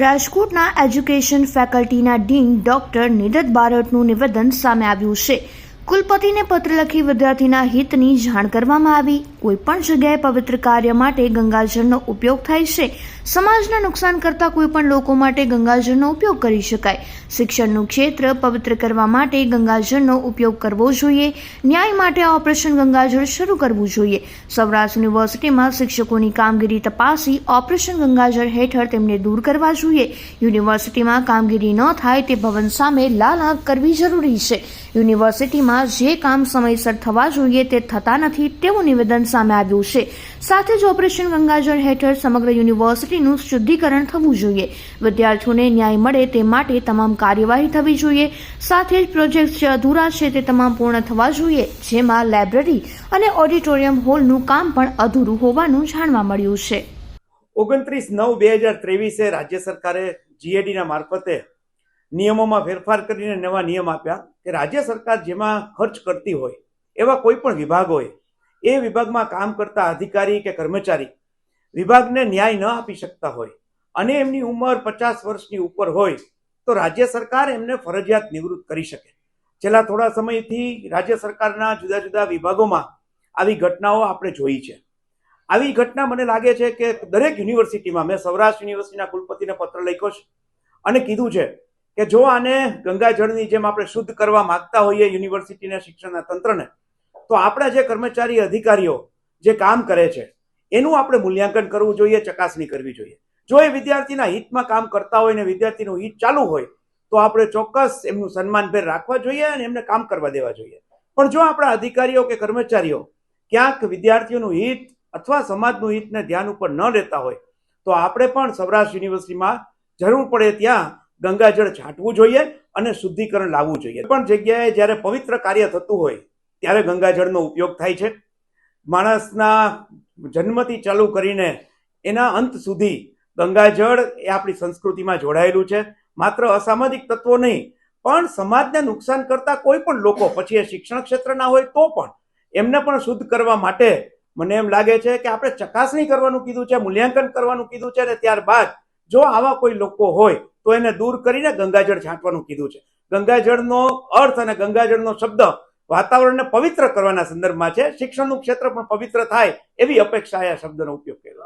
રાજકોટના એજ્યુકેશન ફેકલ્ટીના dean doctor Nirat બારટનું નિવેદન સામે આવ્યું છે. કુલપતિને પત્ર લખી વિદ્યાર્થીના હિતની જાણ કરવામાં આવી. કોઈપણ જગ્યાએ પવિત્ર કાર્ય માટે ગંગાજળનો ઉપયોગ થાય છે. સમાજને નુકસાન કરતા કોઈપણ લોકો માટે ગંગાજળનો ઉપયોગ કરી શકાય. શિક્ષણનું ક્ષેત્ર પવિત્ર કરવા માટે ગંગાજળનો ઉપયોગ કરવો જોઈએ. ન્યાય માટે ઓપરેશન ગંગાજળ શરૂ કરવું જોઈએ. સૌરાષ્ટ્ર યુનિવર્સિટીમાં શિક્ષકોની કામગીરી તપાસી ઓપરેશન ગંગાજળ હેઠળ તેમને દૂર કરવા જોઈએ. યુનિવર્સિટીમાં કામગીરી ન થાય તે ભવન સામે લાલ આંખ કરવી જરૂરી છે. યુનિવર્સિટીમાં જે કામ સમયસર થવા જોઈએ તે થતા નથી તેવું નિવેદન સામે આવ્યું છે. સાથે જ ઓપરેશન ગંગાજળ હેઠળ સમગ્ર યુનિવર્સિટીનું શુદ્ધિકરણ થવું જોઈએ. વિદ્યાર્થીઓને ન્યાય મળે તે માટે તમામ કાર્યવાહી થવી જોઈએ. સાથે જ પ્રોજેક્ટ જે અધૂરા છે તે તમામ પૂર્ણ થવા જોઈએ. જેમાં લાઇબ્રેરી અને ઓડિટોરિયમ હોલનું કામ પણ અધૂરું હોવાનું જાણવા મળ્યું છે. ઓગણત્રીસ નવ બે હજાર ત્રેવીસે રાજ્ય સરકારે જીએડીના મારફતે નિયમોમાં ફેરફાર કરીને નવા નિયમ આપ્યા કે રાજ્ય સરકાર જેમાં ખર્ચ કરતી હોય એવા કોઈ પણ વિભાગ હોય એ વિભાગમાં કામ કરતા અધિકારી કે કર્મચારી વિભાગને ન્યાય ન આપી શકતા હોય અને એમની ઉંમર પચાસ વર્ષની ઉપર હોય તો રાજ્ય સરકાર એમને ફરજિયાત નિવૃત્ત કરી શકે. છેલ્લા થોડા સમયથી રાજ્ય સરકારના જુદા જુદા વિભાગોમાં આવી ઘટનાઓ આપણે જોઈ છે. આવી ઘટના મને લાગે છે કે દરેક યુનિવર્સિટીમાં, મેં સૌરાષ્ટ્ર યુનિવર્સિટીના કુલપતિને પત્ર લખ્યો છે અને કીધું છે કે જો આને ગંગાજળની જેમ આપણે શુદ્ધ કરવા માંગતા હોઈએ યુનિવર્સિટીના શિક્ષણના તંત્રને તો આપણા જે કર્મચારી અધિકારીઓ જે કામ કરે છે, એનું આપણે મૂલ્યાંકન કરવું જોઈએ, ચકાસણી કરવી જોઈએ. જો એ વિદ્યાર્થીના હિતમાં કામ કરતા હોય ને વિદ્યાર્થીનું હિત ચાલુ હોય, તો આપણે ચોક્કસ એમનું સન્માનભેર રાખવા જોઈએ અને એમને કામ કરવા દેવા જોઈએ. પણ જો આપણા અધિકારીઓ કે કર્મચારીઓ ક્યાંક વિદ્યાર્થીઓનું હિત અથવા સમાજનું હિતને ધ્યાન ઉપર ન લેતા હોય, તો આપણે પણ સૌરાષ્ટ્ર યુનિવર્સિટીમાં જરૂર પડે ત્યાં ગંગાજળ છાંટવું જોઈએ અને શુદ્ધિકરણ લાવવું જોઈએ. પણ જગ્યાએ જ્યારે પવિત્ર કાર્ય થતું હોય ત્યારે ગંગાજળનો ઉપયોગ થાય છે. માણસના જન્મથી ચાલુ કરીને એના અંત સુધી ગંગાજળ એ આપણી સંસ્કૃતિમાં જોડાયેલું છે. માત્ર અસામાજિક તત્વો નહીં, પણ સમાજને નુકસાન કરતા કોઈ પણ લોકો, પછી એ શિક્ષણ ક્ષેત્રના હોય તો પણ એમને પણ શુદ્ધ કરવા માટે મને એમ લાગે છે કે આપણે ચકાસણી કરવાનું કીધું છે, મૂલ્યાંકન કરવાનું કીધું છે અને ત્યારબાદ જો આવા કોઈ લોકો હોય, તો એને દૂર કરીને ગંગાજળ છાંટવાનું કીધું છે. ગંગાજળનો અર્થ અને ગંગાજળનો શબ્દ વાતાવરણને પવિત્ર કરવાના સંદર્ભમાં છે. શિક્ષણનું ક્ષેત્ર પણ પવિત્ર થાય એવી અપેક્ષાએ આ શબ્દનો ઉપયોગ કર્યો.